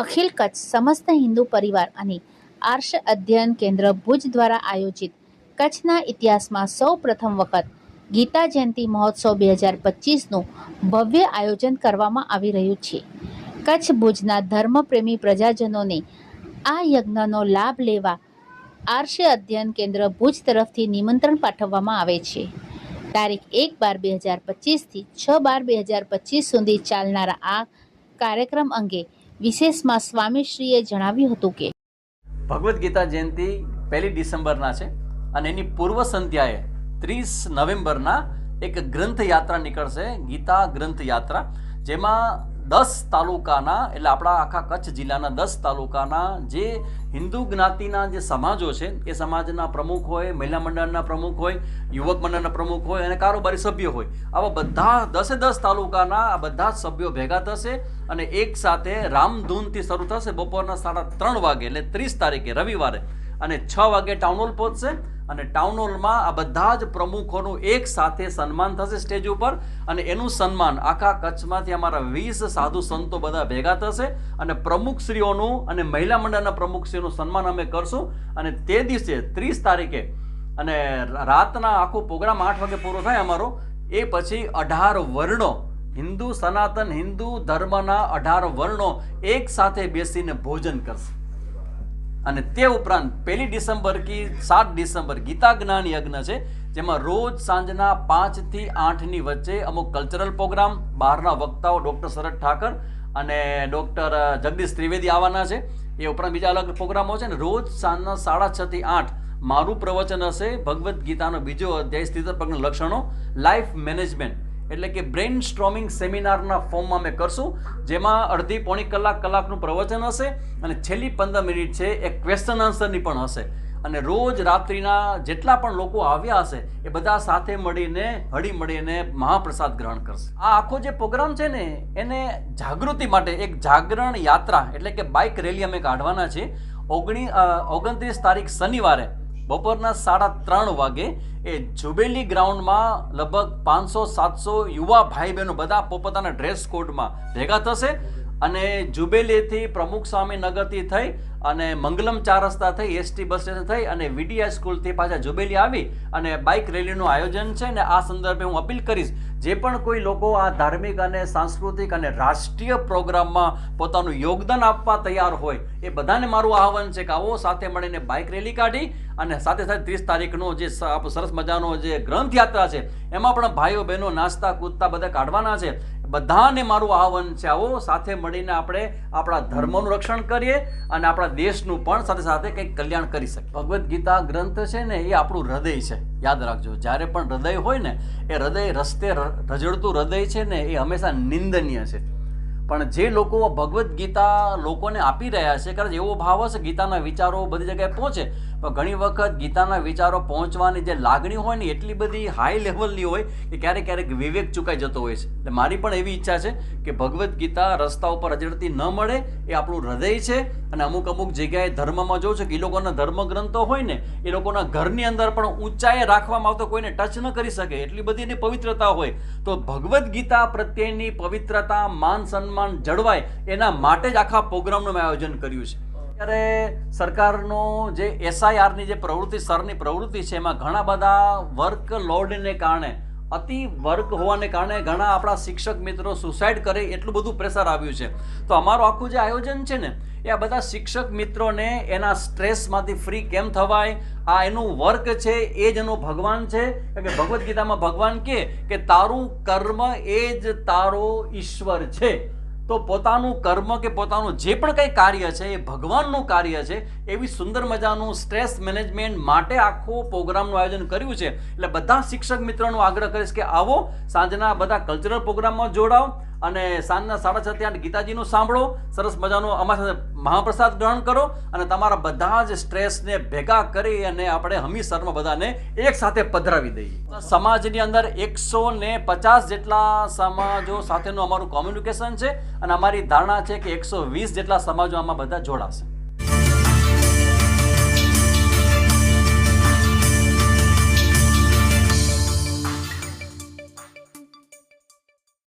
અખિલ કચ્છ સમસ્ત હિન્દુ પરિવાર અને આર્ષ અધ્યયન કેન્દ્ર ભુજ દ્વારા આયોજિત કચ્છના ઇતિહાસમાં સૌ પ્રથમ વખત ગીતા જયંતિ મહોત્સવ બે હજાર પચીસનું ભવ્ય આયોજન કરવામાં આવી રહ્યું છે. કચ્છ ભુજના ધર્મપ્રેમી પ્રજાજનોને આ યજ્ઞનો લાભ લેવા આર્ષ અધ્યયન કેન્દ્ર ભુજ તરફથી નિમંત્રણ પાઠવવામાં આવે છે. તારીખ એક બાર બે હજાર પચીસથી છ બાર બે હજાર પચીસ સુધી ચાલનારા આ કાર્યક્રમ અંગે વિશેષમાં સ્વામીશ્રીએ જણાવ્યું હતું કે ભગવદ્ ગીતા જયંતિ પહેલી ડિસેમ્બરના છે અને એની પૂર્વ સંધ્યાએ ત્રીસ નવેમ્બરના એક ગ્રંથ યાત્રા નીકળશે, ગીતા ગ્રંથ યાત્રા જેમાં દસ તાલુકાના, એટલે આપણા આખા કચ્છ જિલ્લાના દસ તાલુકાના જે હિન્દુ જ્ઞાતિના જે સમાજો છે, એ સમાજના પ્રમુખ હોય, મહિલા મંડળના પ્રમુખ હોય, યુવક મંડળના પ્રમુખ હોય અને કારોબારી સભ્યો હોય. આવા બધા દસે દસ તાલુકાના આ બધા સભ્યો ભેગા થશે અને એક સાથે રામધૂનથી શરૂ થશે. બપોરના સાડા ત્રણ વાગે, એટલે ત્રીસ તારીખે, રવિવારે. અને છ વાગે ટાઉન હોલ પહોંચશે. અને ટાઉન હોલમાં આ બધા જ પ્રમુખોનું એક સાથે સન્માન થશે સ્ટેજ ઉપર અને એનું સન્માન આખા કચ્છમાંથી અમારા વીસ સાધુ સંતો બધા ભેગા થશે અને પ્રમુખશ્રીઓનું અને મહિલા મંડળના પ્રમુખશ્રીઓનું સન્માન અમે કરશું. અને તે દિવસે ત્રીસ તારીખે અને રાતના આખો પ્રોગ્રામ આઠ વાગે પૂરો થાય અમારો, એ પછી અઢાર વર્ણો, હિન્દુ સનાતન હિન્દુ ધર્મના અઢાર વર્ણો એક સાથે બેસીને ભોજન કરશે. અને તે ઉપરાંત પહેલી ડિસેમ્બર કી સાત ડિસેમ્બર ગીતા જ્ઞાન યજ્ઞ છે, જેમાં રોજ સાંજના પાંચથી આઠની વચ્ચે અમુક કલ્ચરલ પ્રોગ્રામ બહારના વક્તાઓ ડૉક્ટર શરદ ઠાકર અને ડૉક્ટર જગદીશ ત્રિવેદી આવવાના છે. એ ઉપરાંત બીજા અલગ પ્રોગ્રામો છે ને રોજ સાંજના સાડા છ થી આઠ મારું પ્રવચન હશે ભગવદ્ ગીતાનો બીજો અધ્યાય સ્થિત લક્ષણો લાઈફ મેનેજમેન્ટ એટલે કે બ્રેઇન સ્ટ્રોમિંગ સેમિનારના ફોર્મમાં અમે કરશું, જેમાં અડધી પોણી કલાક કલાકનું પ્રવચન હશે અને છેલ્લી પંદર મિનિટ છે એ ક્વેશ્ચન આન્સરની પણ હશે. અને રોજ રાત્રિના જેટલા પણ લોકો આવ્યા હશે, એ બધા સાથે મળીને, હળી મળીને મહાપ્રસાદ ગ્રહણ કરશે. આ આખો જે પ્રોગ્રામ છે ને, એને જાગૃતિ માટે એક જાગરણ યાત્રા, એટલે કે બાઇક રેલી અમે કાઢવાના છીએ. ઓગણી ઓગણત્રીસ તારીખ શનિવારે બપોરના સાડા ત્રણ વાગે એ જુબેલી ગ્રાઉન્ડમાં લગભગ પાંચસો, સાતસો યુવા ભાઈ બહેનો બધા પોતપોતાના ડ્રેસ કોડમાં ભેગા થશે અને જુબેલીથી પ્રમુખ સ્વામી નગરથી થઈ અને મંગલમ ચાર રસ્તા થઈ એસટી બસ સ્ટેશન થઈ અને વીડીઆઈ સ્કૂલથી પાછા જુબેલી આવી અને બાઇક રેલીનું આયોજન છે ને આ સંદર્ભે હું અપીલ કરીશ, જે પણ કોઈ લોકો આ ધાર્મિક અને સાંસ્કૃતિક અને રાષ્ટ્રીય પ્રોગ્રામમાં પોતાનું યોગદાન આપવા તૈયાર હોય, એ બધાને મારું આહવાન છે કે આવો સાથે મળીને બાઇક રેલી કાઢી અને સાથે સાથે ત્રીસ તારીખનો જે સરસ મજાનો જે ગ્રંથ યાત્રા છે, એમાં પણ ભાઈઓ બહેનો નાસ્તા કૂદતા બધા કાઢવાના છે, બધાને મારું આહવાન છે આવો સાથે મળીને આપણે આપણા ધર્મનું રક્ષણ કરીએ અને આપણા દેશનું પણ સાથે સાથે કંઈક કલ્યાણ કરી શકે. ભગવદ્ ગીતા ગ્રંથ છે ને, એ આપણું હૃદય છે. યાદ રાખજો, જ્યારે પણ હૃદય હોય ને, એ હૃદય રસ્તે રજડતું હૃદય છે ને, એ હંમેશા નિંદનીય છે. પણ જે લોકો ભગવદ્ ગીતા લોકોને આપી રહ્યા છે, કારણ એવો ભાવ હશે, ગીતાના વિચારો બધી જગ્યાએ પહોંચે. પણ ઘણી વખત ગીતાના વિચારો પહોંચવાની જે લાગણી હોય ને, એટલી બધી હાઈ લેવલની હોય કે ક્યારેક ક્યારેક વિવેક ચૂકાઈ જતો હોય છે. એટલે મારી પણ એવી ઈચ્છા છે કે ભગવદ્ ગીતા રસ્તા ઉપર રજડતી ન મળે, એ આપણું હૃદય છે. અને અમુક અમુક જગ્યાએ ધર્મમાં જોઉં છું કે એ લોકોના ધર્મગ્રંથો હોય ને, એ લોકોના ઘરની અંદર પણ ઊંચાઈએ રાખવામાં આવતો કોઈને ટચ ન કરી શકે, એટલી બધી એની પવિત્રતા હોય. તો ભગવદ્ ગીતા પ્રત્યેની પવિત્રતા, માન સન્માન જળવાય, એના માટે જ આખા પ્રોગ્રામનું મેં આયોજન કર્યું છે. ત્યારે સરકારનો જે એસઆઈઆરની જે પ્રવૃત્તિ, સરની પ્રવૃત્તિ છે, એમાં ઘણા બધા વર્ક લોડને કારણે, અતિ વર્ક હોવાને કારણે ઘણા આપણા શિક્ષક મિત્રો સુસાઇડ કરે એટલું બધું પ્રેશર આવ્યું છે. તો અમારું આખું જે આયોજન છે ને, એ આ બધા શિક્ષક મિત્રોને એના સ્ટ્રેસમાંથી ફ્રી કેમ થવાય, આ એનું વર્ક છે, એ જ એનું ભગવાન છે. કારણ કે ભગવદ્ ગીતામાં ભગવાન કહે કે તારું કર્મ એ જ તારો ઈશ્વર છે. તો પોતાનું કર્મ કે પોતાનું જે પણ કંઈ કાર્ય છે, એ ભગવાનનું કાર્ય છે, એવી સુંદર મજાનું સ્ટ્રેસ મેનેજમેન્ટ માટે આખો પ્રોગ્રામનું આયોજન કર્યું છે. એટલે બધા શિક્ષક મિત્રોનો આગ્રહ કરીશ કે આવો સાંજના બધા કલ્ચરલ પ્રોગ્રામમાં જોડાઓ. અને સાંજના સાડા છ ત્યાં ગીતાજીનું સાંભળો. સરસ મજાનો અમારા સાથે મહાપ્રસાદ ગ્રહણ કરો અને તમારા બધા જ સ્ટ્રેસને ભેગા કરી અને આપણે હમીસરમાં બધાને એક સાથે પધરાવી દઈએ. સમાજની અંદર એકસો ને પચાસ જેટલા સમાજો સાથેનું અમારું કોમ્યુનિકેશન છે અને અમારી ધારણા છે કે એકસો વીસ જેટલા સમાજો આમાં બધા જોડાશે.